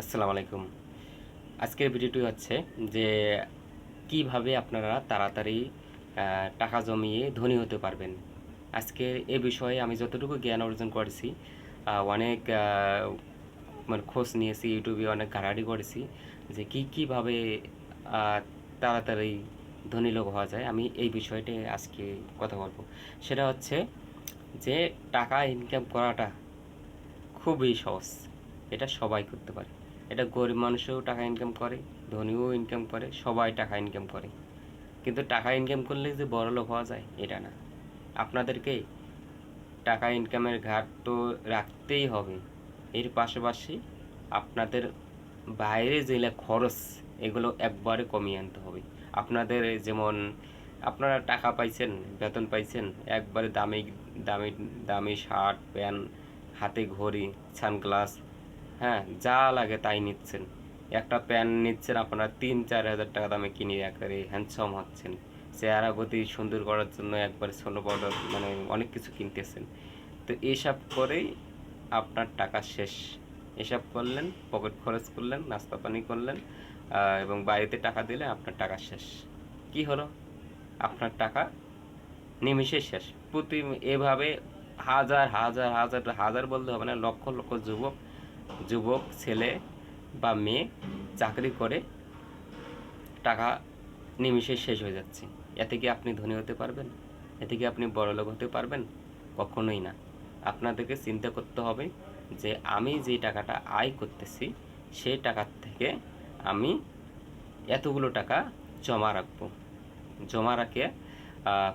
আসসালামু আলাইকুম। আজকের ভিডিওটি হচ্ছে যে কীভাবে আপনারা তাড়াতাড়ি টাকা জমিয়ে ধনী হতে পারবেন। আজকে এ বিষয়ে আমি যতটুকু জ্ঞান অর্জন করেছি অনেক মানে খোঁজ নিয়েছি, ইউটিউবে অনেক ঘাড়াড়ি করেছি যে কি কীভাবে তাড়াতাড়ি ধনী লোক হওয়া যায়। আমি এই বিষয়টি আজকে কথা বলব। সেটা হচ্ছে যে টাকা ইনকাম করাটা খুবই সহজ। এটা সবাই করতে পারে। এটা গরিব মানুষও টাকা ইনকাম করে, ধনীও ইনকাম করে, সবাই টাকা ইনকাম করে। কিন্তু টাকা ইনকাম করলে যে বড় লোক হওয়া যায়, এটা না। আপনাদেরকে টাকা ইনকামের ঘাট তো রাখতেই হবে। এর পাশাপাশি আপনাদের বাইরে যেগুলো খরচ, এগুলো একবারে কমিয়ে আনতে হবে। আপনাদের যেমন আপনারা টাকা পাইছেন, বেতন পাইছেন, একবারে দামি দামি দামি শার্ট, প্যান্ট, হাতে ঘড়ি, সানগ্লাস হ্যাঁ যা লাগে তাই নিচ্ছেন। একটা প্যান্ট নিচ্ছেন, আপনারা তিন, চার হাজার টাকা দামে কিনে একবারে হ্যান্ডসম হচ্ছেন চেহারা গতি সুন্দর করার জন্য একবার সোনো পাউডার মানে অনেক কিছু কিনতেছেন। তো এইসব করেই আপনার টাকা শেষ। এসব করলেন, পকেট খরচ করলেন, নাস্তা পানি করলেন এবং বাড়িতে টাকা দিলে আপনার টাকা শেষ। কি হলো? আপনার টাকা নিমিষে শেষ। প্রতি এভাবে হাজার হাজার হাজার হাজার বলতে হবে না, লক্ষ লক্ষ যুবক যুবক, ছেলে বা মেয়ে চাকরি করে, টাকা নিমিষে শেষ হয়ে যাচ্ছে। এতে কি আপনি ধনী হতে পারবেন? এতে কি আপনি বড়লোক হতে পারবেন? কখনোই না। আপনাদেরকে চিন্তা করতে হবে যে আমি যে টাকাটা আয় করতেছি সেই টাকার থেকে আমি এতগুলো টাকা জমা রাখব। জমা রাখে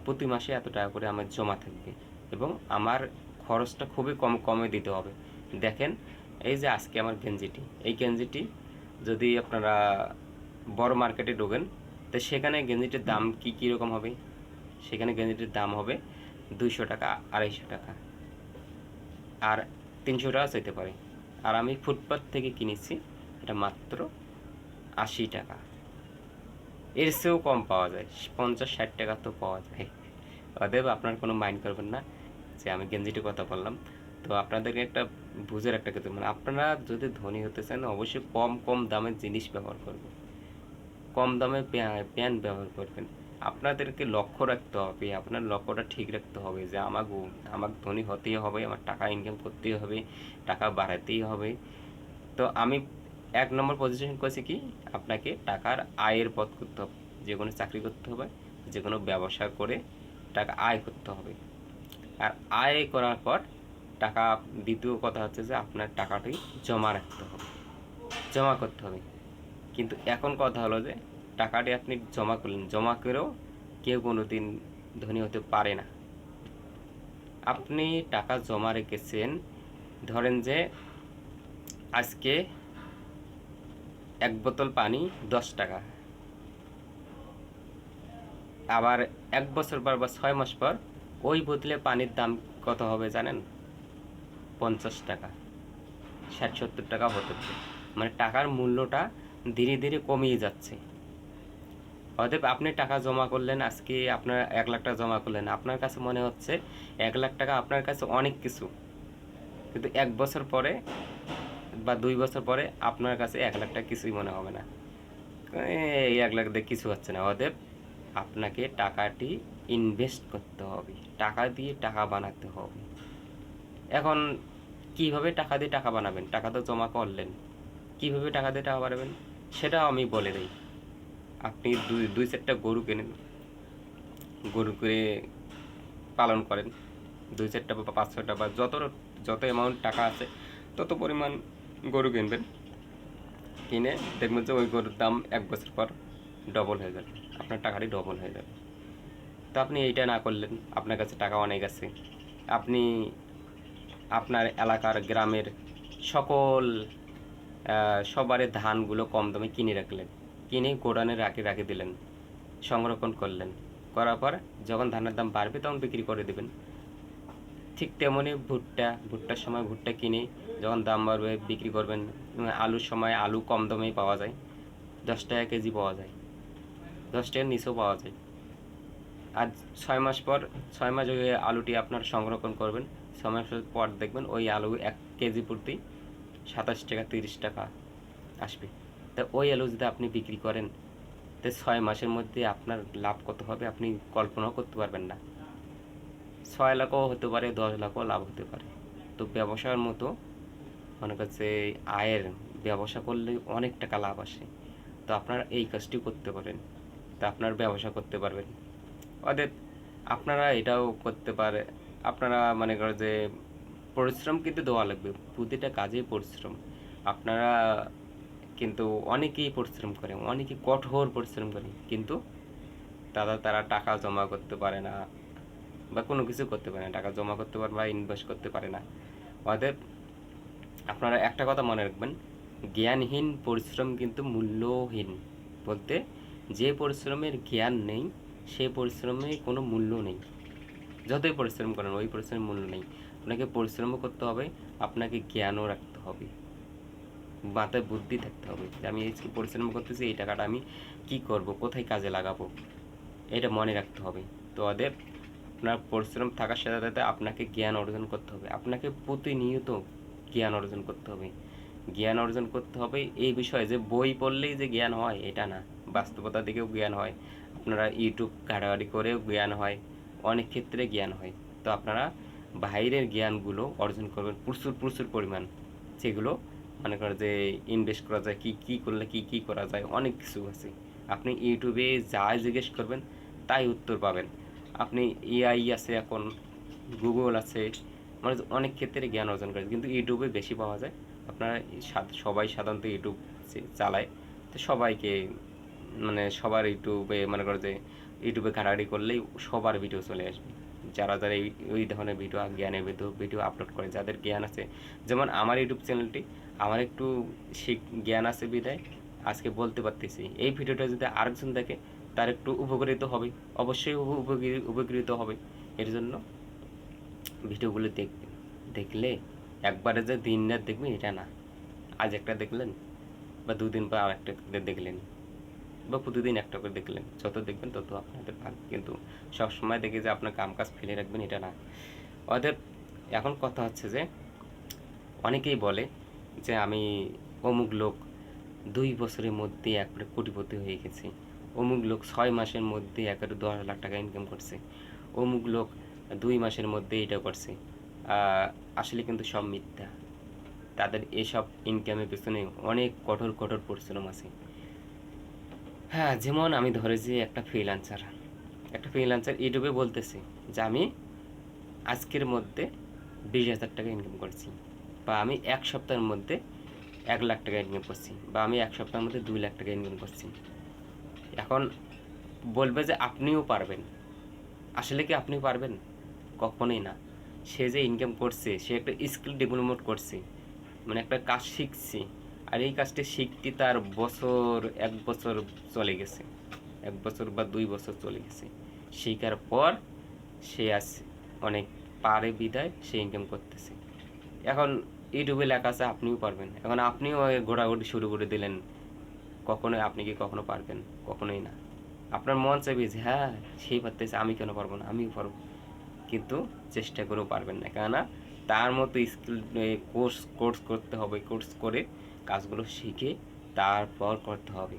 প্রতি মাসে এত টাকা করে আমার জমা থাকবে এবং আমার খরচটা খুবই কম, কমে দিতে হবে। দেখেন এই যে আজকে আমার গেঞ্জিটি এই গেঞ্জিটি যদি আপনারা বড় মার্কেটে ঢোকেন, তো সেখানে গেঞ্জিটির দাম কি কীরকম হবে? সেখানে গেঞ্জিটির দাম হবে দুইশো টাকা, আড়াইশো টাকা। আর তিনশো টাকা চাইতে পারে। আর আমি ফুটপাথ থেকে কিনেছি, এটা মাত্র আশি টাকা। এর চেয়েও কম পাওয়া যায়, পঞ্চাশ ষাট টাকা তো পাওয়া যায়। অতএব আপনার কোনো মাইন্ড করবেন না যে আমি গেঞ্জিটির কথা বললাম। তো আপনাদেরকে একটা বুঝের একটা কিছু মানে আপনারা যদি ধনী হতে চান, অবশ্যই কম কম দামের জিনিস ব্যবহার করবেন। কম দামে প্যান্ট ব্যবহার করবেন। আপনাদেরকে লক্ষ্য রাখতে হবে, আপনার লক্ষ্যটা ঠিক রাখতে হবে যে আমাকে আমাকে ধনী হতেই হবে, আমার টাকা ইনকাম করতেই হবে, টাকা বাড়াতেই হবে। তো আমি এক নম্বর পজিশন করেছি কি, আপনাকে টাকার আয়ের পথ করতে হবে। যে কোনো চাকরি করতে হবে, যে কোনো ব্যবসা করে টাকা আয় করতে হবে। আর আয় করার পর টাকা, দ্বিতীয় কথা হচ্ছে যে আপনার টাকাটি জমা রাখতে হবে। জমা করতে হবে। কিন্তু এখন কথা হলো যে টাকাটি আপনি জমা করলেন, জমা করেও কেউ কোনো দিন ধনী হতে পারে না। আপনি টাকা জমা রেখেছেন, ধরেন যে আজকে এক বোতল পানি দশ টাকা। আবার এক বছর পর বা ছয় মাস পর ওই বোতলে পানির দাম কত হবে জানেন? পঞ্চাশ টাকা, ষাট, সত্তর টাকা হতে মানে টাকার মূল্যটা ধীরে ধীরে কমিয়ে যাচ্ছে। অতএব আপনি টাকা জমা করলেন, আজকে আপনার এক লাখ টাকা জমা করলেন। আপনার কাছে মনে হচ্ছে এক লাখ টাকা আপনার কাছে অনেক কিছু। কিন্তু এক বছর পরে বা দুই বছর পরে আপনার কাছে এক লাখ টাকা কিছুই মনে হবে না। এই এক লাখ দিয়ে কিছু হচ্ছে না। অতএব আপনাকে টাকাটি ইনভেস্ট করতে হবে। টাকা দিয়ে টাকা বানাতে হবে। এখন কীভাবে টাকা দিয়ে টাকা বানাবেন? টাকা তো জমা করলেন। কীভাবে টাকা দিয়ে টাকা বানাবেন? সেটাও আমি বলে দিই। আপনি দুই দুই চারটা গরু কেনেন। গরু করে পালন করেন। দুই চারটা বা পাঁচ ছটা বা যত যত অ্যামাউন্ট টাকা আছে, তত পরিমাণ গরু কিনবেন। কিনে দেখবেন যে ওই গরুর দাম এক বছর পর ডবল হয়ে যাবে। আপনার টাকাটি ডবল হয়ে যাবে। তো আপনি এইটা না করলেন। আপনার কাছে টাকা অনেক আছে। আপনি আপনার এলাকার গ্রামের সকল আহ, সবারই ধানগুলো কম দামে কিনে রাখলেন। কিনে গোডানে রাখে রাখে দিলেন সংরক্ষণ করলেন। করার পর যখন ধানের দাম বাড়বে তখন বিক্রি করে দেবেন। ঠিক তেমনই ভুট্টা ভুট্টার সময় ভুট্টা কিনে যখন দাম বাড়বে বিক্রি করবেন। আলুর সময় আলু কম দামেই পাওয়া যায়। দশ টাকা কেজি পাওয়া যায়। দশ টাকার নিচেও পাওয়া যায়। আর ছয় মাস পর ছয় মাস আলুটি আপনার সংরক্ষণ করবেন। ছয় মাস পর দেখবেন ওই আলু এক কেজি প্রতি সাতাশ টাকা, তিরিশ টাকা আসবে। তা ওই আলু যদি আপনি বিক্রি করেন, তো ছয় মাসের মধ্যে আপনার লাভ কত হবে আপনি কল্পনাও করতে পারবেন না। ছয় লাখও হতে পারে, দশ লাখও লাভ হতে পারে। তো ব্যবসার মতো মনে করছে আয়ের ব্যবসা করলে অনেক টাকা লাভ আসে। তো আপনারা এই কাজটি করতে পারেন, তো আপনার ব্যবসা করতে পারবেন। অতএব আপনারা এটাও করতে পারে আপনারা মনে করেন যে পরিশ্রম কিন্তু দেওয়া লাগবে, প্রতিটা কাজেই পরিশ্রম। আপনারা কিন্তু অনেকেই পরিশ্রম করে অনেকে কঠোর পরিশ্রম করে কিন্তু তারা তারা টাকা জমা করতে পারে না বা কোনো কিছু করতে পারে না, টাকা জমা করতে পারে বা ইনভেস্ট করতে পারে না। অতএব আপনারা একটা কথা মনে রাখবেন, জ্ঞানহীন পরিশ্রম কিন্তু মূল্যহীন। বলতে যে পরিশ্রমের জ্ঞান নেই, সে পরিশ্রমে কোনো মূল্য নেই। যতই পরিশ্রম করেন, ওই পরিশ্রমের মূল্য নেই। আপনাকে পরিশ্রমও করতে হবে, আপনাকে জ্ঞানও রাখতে হবে। মাথায় বুদ্ধি থাকতে হবে যে, আমি এই পরিশ্রম করতেছি, এই টাকাটা আমি কি করব? কোথায় কাজে লাগাবো? এটা মনে রাখতে হবে। তো অতএব, আপনার পরিশ্রম থাকার সাথে সাথে আপনাকে জ্ঞান অর্জন করতে হবে। আপনাকে প্রতিনিয়ত জ্ঞান অর্জন করতে হবে। জ্ঞান অর্জন করতে হবে এই বিষয়ে যে, বই পড়লেই যে জ্ঞান হয়, এটা না। বাস্তবতা দিকেও জ্ঞান হয়। আপনারা ইউটিউব ঘাটাঘাটি করেও জ্ঞান হয়। অনেক ক্ষেত্রে জ্ঞান হয়। তো আপনারা বাইরের জ্ঞানগুলো অর্জন করবেন প্রচুর প্রচুর পরিমাণ। সেগুলো মনে করেন যে ইনভেস্ট করা যায়, কি কি করলে কি কি করা যায়, অনেক কিছু আছে। আপনি ইউটিউবে যা জিজ্ঞেস করবেন তাই উত্তর পাবেন। আপনি এআই আছে এখন গুগল আছে মানে অনেক ক্ষেত্রে জ্ঞান অর্জন করে কিন্তু ইউটিউবে বেশি পাওয়া যায়। আপনারা সবাই সাধারণত ইউটিউব চালায়। তো সবাইকে মানে সবার ইউটিউবে মনে করো যে ইউটিউবে ঘাটাঘাটি করলেই সবার ভিডিও চলে আসবে। যারা যারা এই, ওই ধরনের ভিডিও, জ্ঞানের ভিডিও ভিডিও আপলোড করে, যাদের জ্ঞান আছে, যেমন আমার ইউটিউব চ্যানেলটি আমার একটু শিখ জ্ঞান আছে বিদায়। আজকে বলতে পারতেছি, এই ভিডিওটা যদি আরেকজন দেখে, তার একটু উপকৃত হবে, অবশ্যই উপ- উপকৃত হবে। এর জন্য ভিডিওগুলো দেখবেন দেখলে একবারে যে দিন রাত দেখবেন, এটা না। আজ একটা দেখলেন, বা দুদিন পর আর একটা দেখলেন। বা প্রতিদিন একটা করে দেখলেন, যত দেখবেন তত আপনাদের ভালো কিন্তু সবসময় দেখে যে আপনার কাম কাজ ফেলে রাখবেন, এটা না। অতএব এখন কথা হচ্ছে যে, অনেকেই বলে যে আমি অমুক লোক দুই বছরের মধ্যে একবারে কোটিপতি হয়ে গেছি। অমুক লোক ছয় মাসের মধ্যে একেবারে দশ লাখ টাকা ইনকাম করছে। অমুক লোক দুই মাসের মধ্যে এটা করছে। আসলে কিন্তু সব মিথ্যা। তাদের এসব ইনকামের পেছনে অনেক কঠোর কঠোর পরিশ্রম আছে। হ্যাঁ যেমন আমি ধরেছি একটা ফ্রিল্যান্সার একটা ফ্রিল্যান্সার ইউটিউবে বলতেছি যে আমি আজকের মধ্যে বিশ হাজার টাকা ইনকাম করছি বা আমি এক সপ্তাহের মধ্যে এক লাখ টাকা ইনকাম করছি বা আমি এক সপ্তাহের মধ্যে দুই লাখ টাকা ইনকাম করছি। এখন বলবে যে আপনিও পারবেন। আসলে কি আপনি পারবেন? কখনোই না। সে যে ইনকাম করছে, সে একটা স্কিল ডেভেলপমেন্ট করছে মানে একটা কাজ শিখছে আর এই কাজটা শিখতে তার বছর, এক বছর চলে গেছে। এক বছর বা দুই বছর চলে গেছে। শেখার পর সে আজ অনেক পারে বিদায়, সে ইনকাম করতেছে। এখন ইউটিউবে লেখা আছে, আপনিও পারবেন। এখন আপনিও ঘোরাঘুরি শুরু করে দিলেন, কখনোই আপনি কি কখনো পারবেন? কখনোই না। আপনার মন চাইবে যে হ্যাঁ সেই পারতেছে, আমি কেন পারব না? আমিও পারব। কিন্তু চেষ্টা করেও পারবেন না। কেননা তার মতো স্কিল কোর্স কোর্স করতে হবে। কোর্স করে কাজগুলো শিখে তারপর করতে হবে।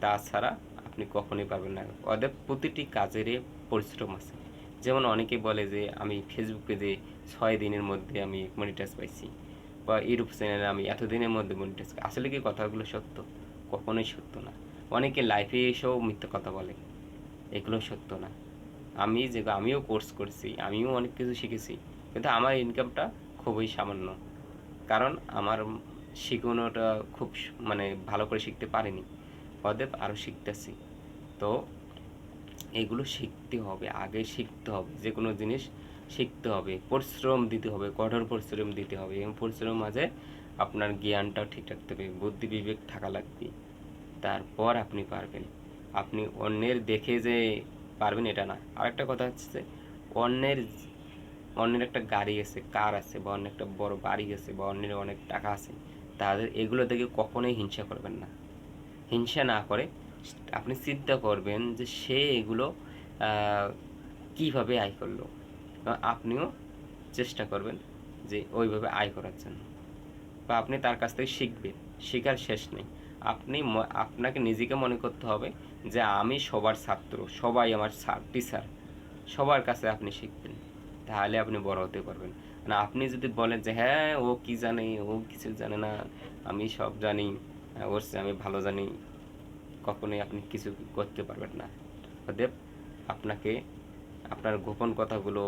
তাছাড়া আপনি কখনোই পারবেন না। ওদের প্রতিটি কাজেরই পরিশ্রম আছে। যেমন অনেকে বলে যে, আমি ফেসবুক পেজে ছয় দিনের মধ্যে আমি মনিটাইজ পাইছি বা ইউটিউব চ্যানেলে আমি এতদিনের মধ্যে মনিটাইজ আসলে কি কথাগুলো সত্য? কখনোই সত্য না। অনেকে লাইফে এসেও মিথ্যা কথা বলে। এগুলো সত্য না। আমি যে, আমিও কোর্স করছি, আমিও অনেক কিছু শিখেছি, কিন্তু আমার ইনকামটা খুবই সামান্য। কারণ আমার শিখানোটা খুব মানে ভালো করে শিখতে পারিনি। অতএব আরও শিখতেছি। তো এগুলো শিখতে হবে, আগে শিখতে হবে, যে কোনো জিনিস শিখতে হবে। পরিশ্রম দিতে হবে, কঠোর পরিশ্রম দিতে হবে। এবং পরিশ্রম মাঝে আপনার জ্ঞানটাও ঠিক রাখতে হবে, বুদ্ধি বিবেক থাকা লাগবে। তারপর আপনি পারবেন। আপনি অন্যের দেখে যে পারবেন এটা না। আরেকটা কথা হচ্ছে যে, অন্যের অন্যের একটা গাড়ি আছে কার আছে, বা অন্য একটা বড় বাড়ি আছে, বা অন্যের অনেক টাকা আছে। তাদের এগুলো দেখে কখনোই হিংসা করবেন না। হিংসা না করে আপনি চিন্তা করবেন যে সে এগুলো কীভাবে আয় করল। আপনিও চেষ্টা করবেন যে ওইভাবে আয় করার জন্য। বা আপনি তার কাছ থেকে শিখবেন। শেখার শেষ নেই। আপনি আপনাকে নিজেকে মনে করতে হবে যে আমি সবার ছাত্র, সবাই আমার টিচার সবার কাছে আপনি শিখবেন। তাহলে আপনি বড় হতে পারবেন। না, আপনি যদি বলেন যে হ্যাঁ ও কি জানে, ও কিছু জানে না, আমি সব জানি ওর আমি ভালো জানি। কখনোই আপনি কিছু করতে পারবেন না। অতএব আপনাকে, আপনার গোপন কথাগুলো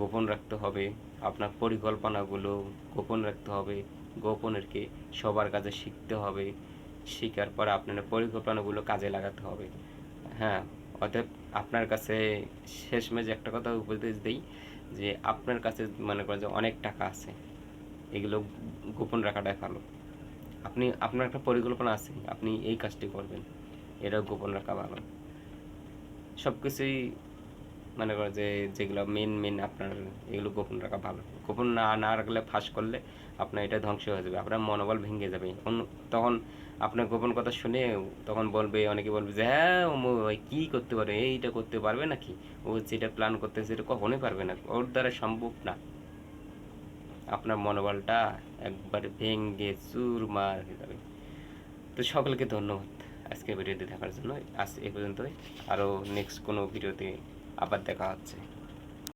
গোপন রাখতে হবে, আপনার পরিকল্পনাগুলো গোপন রাখতে হবে, গোপনেরকে সবার কাছে শিখতে হবে, শেখার পর আপনার পরিকল্পনাগুলো কাজে লাগাতে হবে। হ্যাঁ অতএব আপনার কাছে শেষমেশ একটা কথা উপদেশ দিই যে আপনার কাছে মনে করেন যে অনেক টাকা আছে, এগুলো গোপন রাখাটাই ভালো। আপনি, আপনার একটা পরিকল্পনা আছে, আপনি এই কাজটি করবেন, এটাও গোপন রাখা ভালো। সব কিছুই মনে করো যে, যেগুলো মেন মেন আপনার, এগুলো গোপন রাখা ভালো। গোপন না না রাখলে ফাঁস করলে আপনার এটা ধ্বংস হয়ে যাবে, আপনার মনোবল ভেঙে যাবে। তখন আপনার গোপন কথা শুনে তখন বলবে, অনেকে বলবে যে হ্যাঁ ও ভাই, কী করতে পারে এইটা করতে পারবে নাকি? ও যেটা প্ল্যান করতেছে এটা কখনোই পারবে না। ওর দ্বারা সম্ভব না। আপনার মনোবলটা একবারে ভেঙে চুরমার হয়ে যাবে। তো সকলকে ধন্যবাদ আজকের ভিডিওটি দেখার জন্য। আজ এ পর্যন্তই। আরও নেক্সট কোনো ভিডিওতে আবার দেখা হচ্ছে।